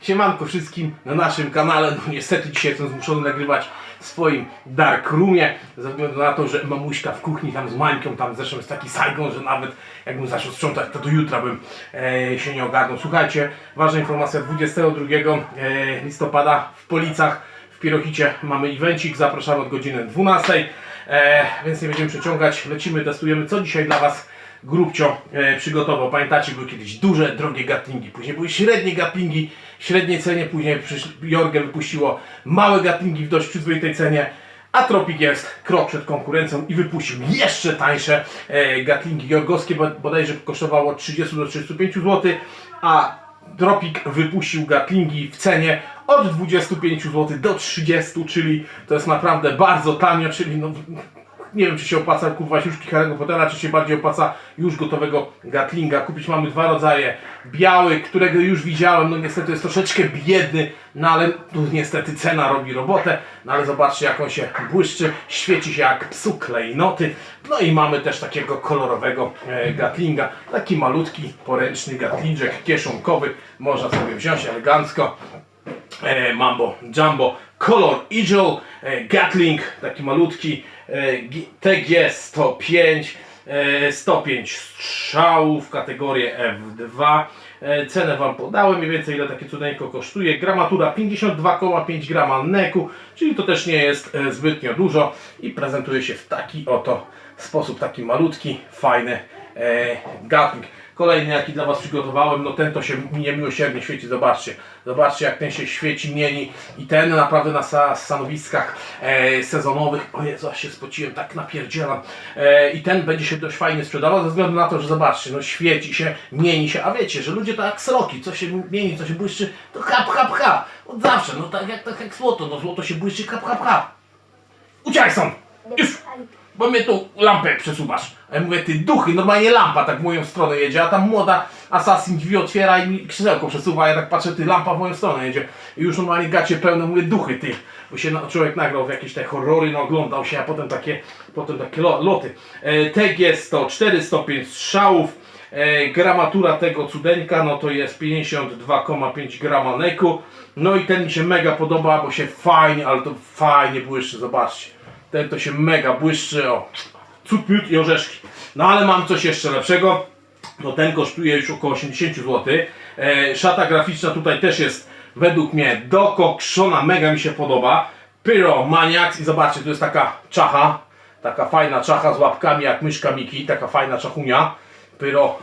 Siemanko wszystkim na naszym kanale. No niestety dzisiaj jestem zmuszony nagrywać w swoim dark roomie ze względu na to, że mamuśka w kuchni tam z Mańką, tam zresztą jest taki sajgon, że nawet jakbym zaczął sprzątać, to do jutra bym e, się nie ogarnął. Słuchajcie, ważna informacja, 22 e, listopada w Policach w Pirochicie mamy evencik, zapraszamy od godziny 12, e, więc nie będziemy przeciągać, lecimy, testujemy, co dzisiaj dla Was Grubcio e, przygotował. Pamiętacie, były kiedyś duże, drogie gatlingi, później były średnie gatlingi w średniej cenie, później przysz- Jorge wypuściło małe gatlingi w dość przyzwoitej cenie, a Tropik jest krok przed konkurencją i wypuścił jeszcze tańsze e, gatlingi jorgowskie, bo- bodajże kosztowało od 30 do 35 zł, a Tropik wypuścił gatlingi w cenie od 25 zł do 30, czyli to jest naprawdę bardzo tanio, czyli no, nie wiem, czy się opłaca kupować już Harry'ego Pottera, czy się bardziej opłaca już gotowego Gatlinga. Kupić mamy dwa rodzaje. Biały, którego już widziałem, no niestety jest troszeczkę biedny, no ale tu niestety cena robi robotę. No ale zobaczcie, jak on się błyszczy, świeci się jak psu klejnoty. No i mamy też takiego kolorowego e, Gatlinga. Taki malutki, poręczny Gatlinżek kieszonkowy. Można sobie wziąć elegancko e, Mambo Jumbo Color Eagle e, Gatling, taki malutki TG 105 e, 105 strzałów, kategorię F2 e, cenę Wam podałem, mniej więcej ile takie cudeńko kosztuje. Gramatura 52,5 grama neku, czyli to też nie jest e, zbytnio dużo i prezentuje się w taki oto sposób, taki malutki, fajny e, Gatling Kolejny jaki dla Was przygotowałem, no ten to się niemiłosiernie świeci, zobaczcie. Zobaczcie jak ten się świeci, mieni i ten naprawdę na stanowiskach e, sezonowych, o Jezu, aż się spociłem, tak napierdzielam. E, I ten będzie się dość fajnie sprzedawał ze względu na to, że zobaczcie, no świeci się, mieni się, a wiecie, że ludzie to jak sroki, co się mieni, co się błyszczy, to hap, hap, hap. Od zawsze, no tak jak, tak jak złoto, no złoto się błyszczy, hap, hap, hap. Uciekaj stąd! Już! Bo mnie tu lampę przesuwasz. A ja mówię, ty duchy, normalnie lampa tak w moją stronę jedzie, a tam młoda assassin drzwi otwiera i mi krzesełko przesuwa, a ja tak patrzę, ty lampa w moją stronę jedzie. I już normalnie gacie pełne, mówię, duchy, ty. Bo się człowiek nagrał w jakieś te horrory, no oglądał się, a potem takie, potem takie lo, loty. E, TG 104, 105 strzałów. E, gramatura tego cudeńka, no to jest 52,5 grama neku. No i ten mi się mega podoba, bo się fajnie, ale to fajnie błyszczy, zobaczcie. Ten to się mega błyszczy, o. Cud, miód i orzeszki. No ale mam coś jeszcze lepszego. No ten kosztuje już około 80 zł. E, szata graficzna tutaj też jest według mnie dokokszona, mega mi się podoba. Pyro Maniacs i zobaczcie, tu jest taka czacha. Taka fajna czacha z łapkami jak myszka Miki, taka fajna czachunia. Pyro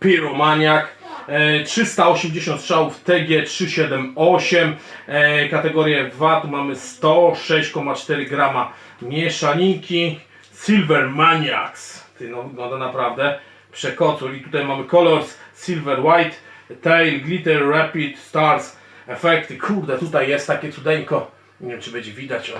Pyromaniak. E, 380 strzałów TG378 e, kategorię 2 tu mamy 106,4 grama mieszaninki. Silver Maniacs. Ty no wygląda naprawdę przekocur i tutaj mamy colors Silver White Tail Glitter Rapid Stars efekty kurde tutaj jest takie cudeńko. Nie wiem czy będzie widać o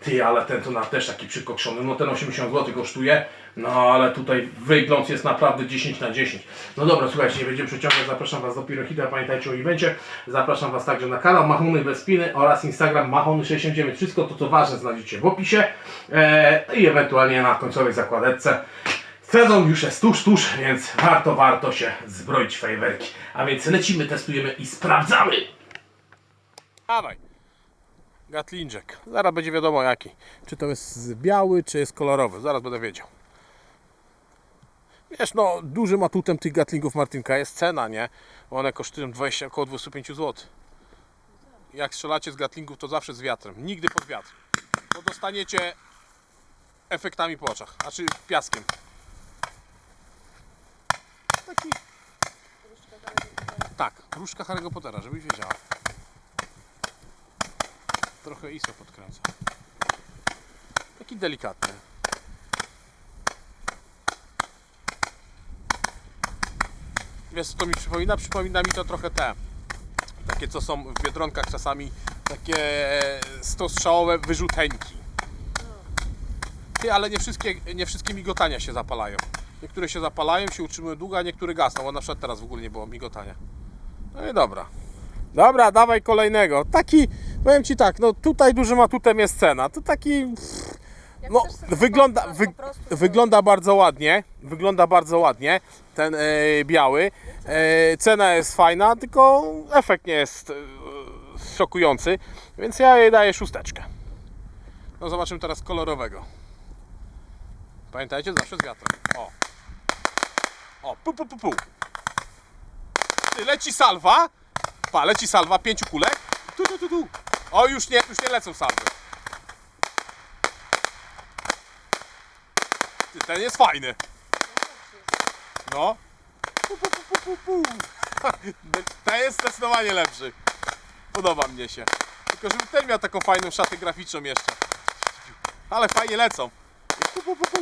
ty, ale ten to na też taki przykokszony. No ten 80 zł kosztuje, no ale tutaj wygląd jest naprawdę 10 na 10. No dobra, słuchajcie, nie będziemy przeciągać. Zapraszam Was do Pirohita, pamiętajcie o evencie. Zapraszam Was także na kanał Mahony bez spiny oraz Instagram Mahony69. Wszystko to, co ważne, znajdziecie w opisie eee, i ewentualnie na końcowej zakładeczce. Sezon już jest tuż, tuż, więc warto, warto się zbroić w fajerwerki. A więc lecimy, testujemy i sprawdzamy! Dawaj. Gatlinczek. Zaraz będzie wiadomo jaki. Czy to jest biały, czy jest kolorowy. Zaraz będę wiedział. Wiesz, no dużym atutem tych gatlingów Martinka jest cena, nie? Bo one kosztują 20, około 25 zł. Jak strzelacie z gatlingów, to zawsze z wiatrem. Nigdy pod wiatr. Bo dostaniecie efektami po oczach. Znaczy piaskiem. Taki... Tak, różdżka Harry'ego Pottera, żebyś wiedziała. Trochę ISO podkręca. Taki delikatny. Co to mi przypomina? Przypomina mi to trochę te. Takie co są w Biedronkach czasami. Takie stostrzałowe wyrzuteńki. Ty, ale nie wszystkie, nie wszystkie migotania się zapalają. Niektóre się zapalają, się utrzymują długo, a niektóre gasną. Bo na przykład teraz w ogóle nie było migotania. No i dobra. Dobra, dawaj kolejnego. Taki, powiem Ci tak, no tutaj dużym atutem jest cena. To taki, No, wygląda, wy, wygląda bardzo ładnie. Wygląda bardzo ładnie ten e, biały. E, cena jest fajna, tylko efekt nie jest e, szokujący, więc ja jej daję szósteczkę. No zobaczymy teraz kolorowego. Pamiętajcie, zawsze z wiatrem. O. O, pu, pu, pu, pu. Leci salwa. Pa, leci salwa, pięciu kulek. Tu, tu, tu, tu. O, już nie, już nie lecą salwy. Ten jest fajny. No. Pu. Ten jest zdecydowanie lepszy. Podoba mnie się. Tylko żeby ten miał taką fajną szatę graficzną jeszcze. Ale fajnie lecą. Pu, pu, pu, pu.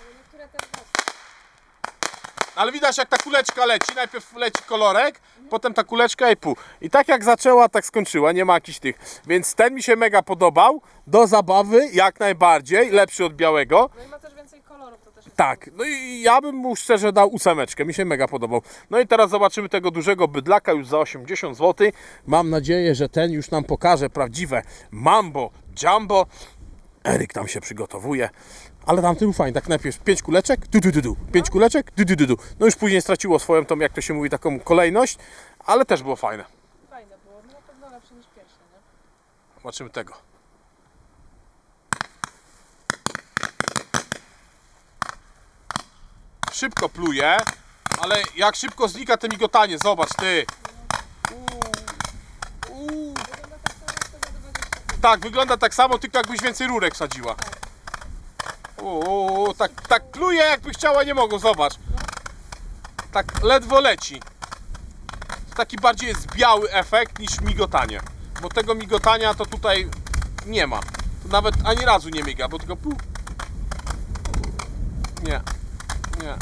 Ale niektóre też właśnie. Ale widać jak ta kuleczka leci. Najpierw leci kolorek, potem ta kuleczka i pół. I tak jak zaczęła, tak skończyła. Nie ma jakichś tych. Więc ten mi się mega podobał. Do zabawy jak najbardziej. Lepszy od białego. No i ma też więcej kolorów, to też jest Tak, no i ja bym mu szczerze dał ósemeczkę, mi się mega podobał. No i teraz zobaczymy tego dużego bydlaka już za 80 zł. Mam nadzieję, że ten już nam pokaże prawdziwe mambo, jumbo. Eryk tam się przygotowuje. Ale tamten był fajny, tak najpierw 5 kuleczek, du du du du, 5 kuleczek, du du du du. No już później straciło swoją tą, jak to się mówi, taką kolejność, ale też było fajne. fajne było. No na pewno lepsze niż pierwsze, nie? Zobaczymy tego. Szybko pluje, ale jak szybko znika te migotanie, zobacz ty. Uuu, uuu. Tak samo jak tego 20. Tak, wygląda tak samo, tylko jakbyś więcej rurek sadziła. Uuu, tak, tak pluje jakby chciała, nie mogą, zobacz. Tak ledwo leci. Taki bardziej jest biały efekt niż migotanie. Bo tego migotania to tutaj nie ma. Tu nawet ani razu nie miga, bo tylko. Nie, nie.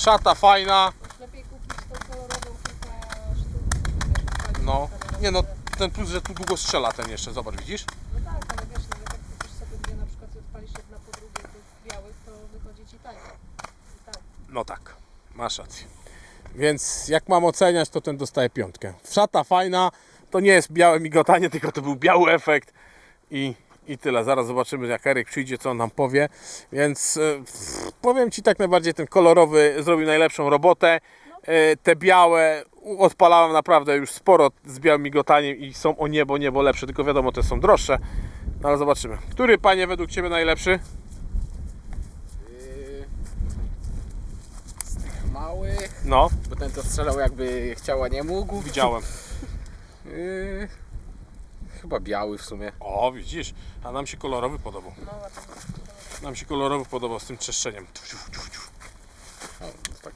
Szata fajna, lepiej kupić tą kolorową kilka sztuk. no. Nie no, ten plus, że tu długo strzela ten jeszcze, zobacz, widzisz? No tak, ale wiesz, nawet jak kupisz sobie dwie na przykład i odpalisz jedna po drugiej tych białych, to wychodzi ci taniej. I tak. No tak, masz rację. Więc jak mam oceniać, to ten dostaje piątkę. Szata fajna, to nie jest białe migotanie, tylko to był biały efekt i, i tyle. Zaraz zobaczymy, jak Eryk przyjdzie, co on nam powie. Więc e, pff, powiem Ci tak najbardziej, ten kolorowy zrobił najlepszą robotę. E, te białe odpalałem naprawdę już sporo z białym migotaniem i są o niebo, niebo lepsze, tylko wiadomo, te są droższe. No ale zobaczymy. Który Panie według Ciebie najlepszy? Yy, Z tych małych, No, bo ten to strzelał jakby chciał, a nie mógł. widziałem. Yy, Chyba biały w sumie. O, widzisz, a nam się kolorowy podobał. No. Nam się kolorowy podobał z tym trzeszczeniem. O, tak.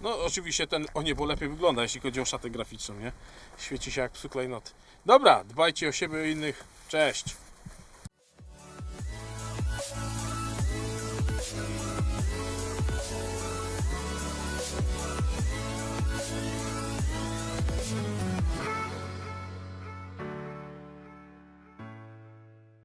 No oczywiście ten o niebo lepiej wygląda, jeśli chodzi o szatę graficzną, nie? Świeci się jak psu klejnoty. Dobra, dbajcie o siebie i innych. Cześć!